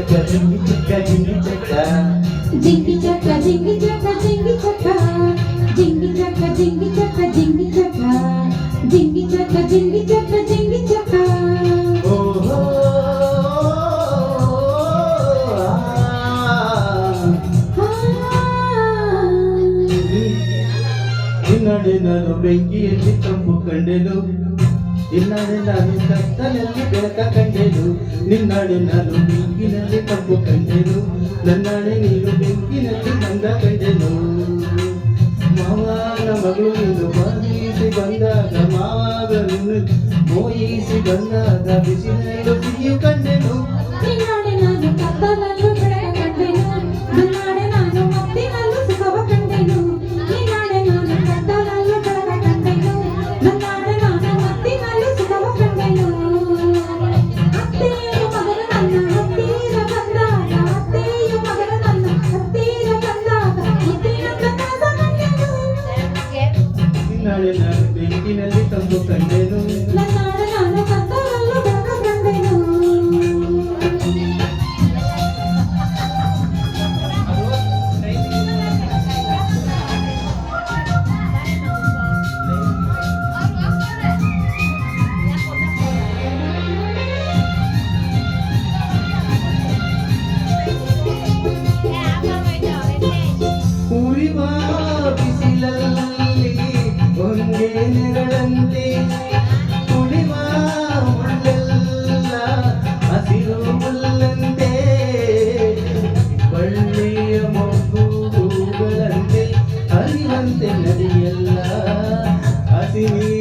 చెక్క జింగి చెక్క జింగి చెక్క జింగి చెక్క జింగి చెక్క జింగి చెక్క జింగి చెక్క జింగి చెక్క జింగి చెక్క జింగి చెక్క జింగి చెక్క జింగి చెక్క నన్ను బెంకి ఎత్తి కంపు కండెను ಕಂಡೆನು ನಿನ್ನಡೆ ನಾನು ಕತ್ತಲಲ್ಲಿ ಬೆಳಕ ಕಂಡೆನು ನಿನ್ನಡೆ ನಾನು ಬೆಂಕಿನಲ್ಲಿ ತಂಪು ಕಂಡೆನು ನನ್ನಡೆ ನೀನು ಬೆಂಕಿನಲ್ಲಿ ಮಂದ ಕಂಡೆನು ಮಾವನ ಮಗಳು ನೀನು ಮೋಹಿಸಿ ಬಂದಾಗ ಮಾವಾಗ ನಿನ್ನ ಮೋಹಿಸಿ ಬಂದಾಗ ಬಿಸಿಲು ಸಿಹಿಯು ಕಂಡೆನು ನಿನ್ನಾಡೆ ನಾನು ಕತ್ತಲಲ್ಲೂ I don't know.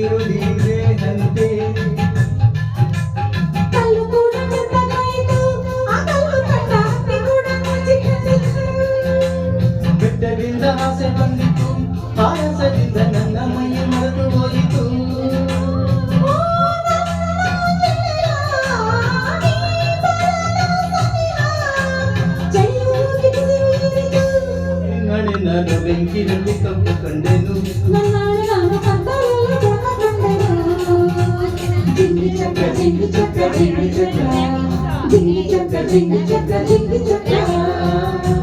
నీరు నీవేనంటే ಬಿಡ್ಡ ಆಸೆ ಬಂದಿತು ಆಯಾಸದಿಂದ ನನ್ನ ಮೈಯ ಮರೆತು ಹೋಯಿತು ಬೆಂಕಿನಲ್ಲಿ ಕಪ್ಪು ಕಂಡೆನು దింగి చక్ర దింగి చక్ర దింగి చక్ర. దింగి చక్ర దింగి చక్ర దింగి చక్ర.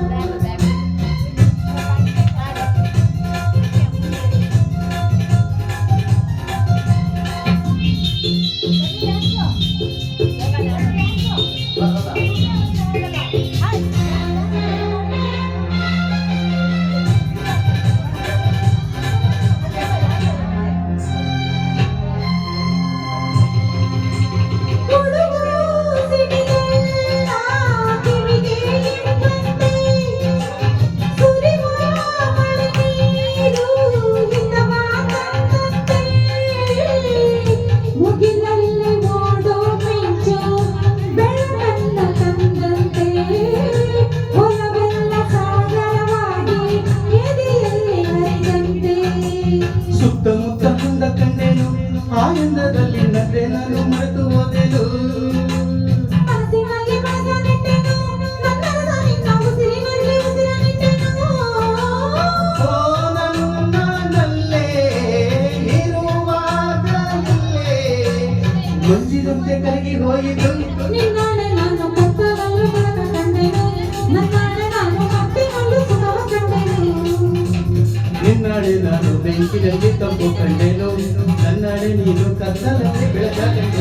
ಮಂಜಿದಂತೆ ಕರಗಿ ಹೋಯಿತು. ನಿನ್ನಾಡೆ ನಾನು ಕಂಡೆನು ನನ್ನಾಡೆ ನಾನು ಸುಖವ ಕಂಡೆನು ನಿನ್ನಡೆ ನಾನು ಬೆಂಕಿನಲ್ಲಿ ತಂಪು ಕಂಡೆನು. ನನ್ನಡೆ ನೀನು ಕತ್ತಲಲ್ಲಿ ಬೆಳಕ ಕಂಡೆನು.